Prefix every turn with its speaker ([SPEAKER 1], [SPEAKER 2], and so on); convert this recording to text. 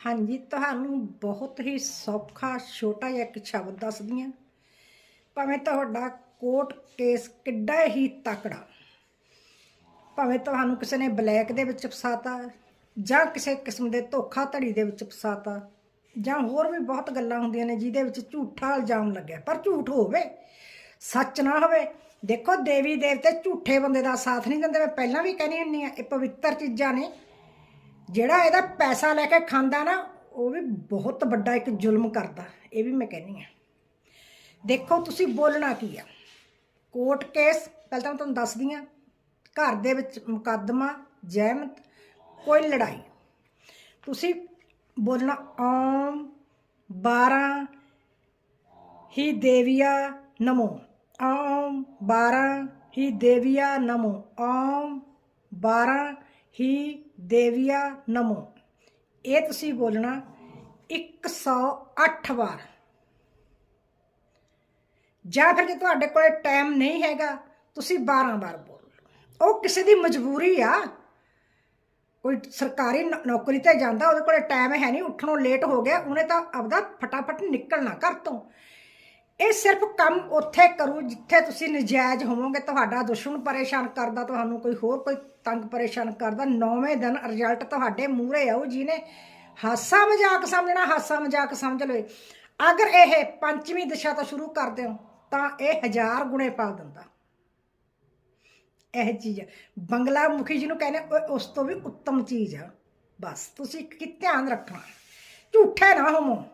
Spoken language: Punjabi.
[SPEAKER 1] ਹਾਂਜੀ, ਤੁਹਾਨੂੰ ਬਹੁਤ ਹੀ ਸੌਖਾ, ਛੋਟਾ ਜਿਹਾ ਇੱਕ ਸ਼ਬਦ ਦੱਸਦੀ ਹਾਂ। ਭਾਵੇਂ ਤੁਹਾਡਾ ਕੋਰਟ ਕੇਸ ਕਿੱਡਾ ਹੀ ਤਕੜਾ, ਭਾਵੇਂ ਤੁਹਾਨੂੰ ਕਿਸੇ ਨੇ ਬਲੈਕ ਦੇ ਵਿੱਚ ਫਸਾਤਾ, ਜਾਂ ਕਿਸੇ ਕਿਸਮ ਦੇ ਧੋਖਾ ਧੜੀ ਦੇ ਵਿੱਚ ਫਸਾਤਾ, ਜਾਂ ਹੋਰ ਵੀ ਬਹੁਤ ਗੱਲਾਂ ਹੁੰਦੀਆਂ ਨੇ ਜਿਹਦੇ ਵਿੱਚ ਝੂਠਾ ਇਲਜ਼ਾਮ ਲੱਗਿਆ। ਪਰ ਝੂਠ ਹੋਵੇ, ਸੱਚ ਨਾ ਹੋਵੇ, ਦੇਖੋ ਦੇਵੀ ਦੇਵਤੇ ਝੂਠੇ ਬੰਦੇ ਦਾ ਸਾਥ ਨਹੀਂ ਦਿੰਦੇ। ਮੈਂ ਪਹਿਲਾਂ ਵੀ ਕਹਿੰਦੀ ਹੁੰਨੀ ਆ ਇਹ ਪਵਿੱਤਰ ਚੀਜ਼ਾਂ ਨੇ। ਜਿਹੜਾ ਇਹਦਾ ਪੈਸਾ ਲੈ ਕੇ ਖਾਂਦਾ ਨਾ, ਉਹ ਵੀ ਬਹੁਤ ਵੱਡਾ ਇੱਕ ਜ਼ੁਲਮ ਕਰਦਾ, ਇਹ ਵੀ ਮੈਂ ਕਹਿੰਦੀ ਆ ਦੇਖੋ ਤੁਸੀਂ ਬੋਲਣਾ ਕੀ ਆ? ਕੋਰਟ ਕੇਸ, ਪਹਿਲਾਂ ਤਾਂ ਮੈਂ ਤੁਹਾਨੂੰ ਦੱਸਦੀ ਆ ਘਰ ਦੇ ਵਿੱਚ ਮੁਕੱਦਮਾ, ਜਹਿਮਤ, ਕੋਈ ਲੜਾਈ। ਤੁਸੀਂ ਬੋਲਣਾ ਓਮ 12 ਹੀ ਦੇਵੀਆ ਨਮੋ ਓਮ 12 ਹੀ ਦੇਵੀਆ ਨਮੋ ਓਮ 12 ਹੀ ਦੇਵੀਆ ਨਮੋ। ਇਹ ਤੁਸੀਂ ਬੋਲਣਾ 108 ਵਾਰ। ਜਾਂ ਫਿਰ ਜੇ ਤੁਹਾਡੇ ਕੋਲ ਟਾਈਮ ਨਹੀਂ ਹੈਗਾ, ਤੁਸੀਂ 12 ਵਾਰ ਬੋਲ ਉਹ ਕਿਸੇ ਦੀ ਮਜਬੂਰੀ ਆ। ਕੋਈ ਸਰਕਾਰੀ ਨੌਕਰੀ ਤੇ ਜਾਂਦਾ, ਉਹਦੇ ਕੋਲ ਟਾਈਮ ਹੈ ਨਹੀਂ, ਉੱਠਣੋਂ ਲੇਟ ਹੋ ਗਿਆ, ਉਹਨੇ ਤਾਂ ਆਪਦਾ ਫਟਾਫਟ ਨਿਕਲਣਾ ਘਰ ਤੋਂ। ਇਹ ਸਿਰਫ ਕੰਮ ਉੱਥੇ ਕਰੂ ਜਿੱਥੇ ਤੁਸੀਂ ਨਜਾਇਜ਼ ਹੋਵੋਗੇ, ਤੁਹਾਡਾ ਦੁਸ਼ਮਣ ਪਰੇਸ਼ਾਨ ਕਰਦਾ, ਤੁਹਾਨੂੰ ਕੋਈ ਹੋਰ ਕੋਈ ਤੰਗ ਪਰੇਸ਼ਾਨ ਕਰਦਾ। ਨੌਵੇਂ ਦਿਨ ਰਿਜ਼ਲਟ ਤੁਹਾਡੇ ਮੂਹਰੇ ਆਊ, ਜਿਹਨੇ ਹਾਸਾ ਮਜ਼ਾਕ ਸਮਝਣਾ, ਹਾਸਾ ਮਜ਼ਾਕ ਸਮਝ ਲਓ ਅਗਰ ਇਹ ਪੰਜਵੀਂ ਦਿਸ਼ਾ ਤੋਂ ਸ਼ੁਰੂ ਕਰਦੇ ਹੋ, ਤਾਂ ਇਹ ਹਜ਼ਾਰ ਗੁਣੇ ਪਾ ਦਿੰਦਾ। ਇਹ ਚੀਜ਼ ਹੈ। ਬੰਗਲਾ ਮੁਖੀ ਜਿਹਨੂੰ ਕਹਿੰਦੇ ਉਹ ਉਸ ਤੋਂ ਵੀ ਉੱਤਮ ਚੀਜ਼ ਆ। ਬਸ, ਤੁਸੀਂ ਇੱਕ ਕੀ ਧਿਆਨ ਰੱਖਣਾ। ਝੂਠੇ ਨਾ ਹੋਵੋ।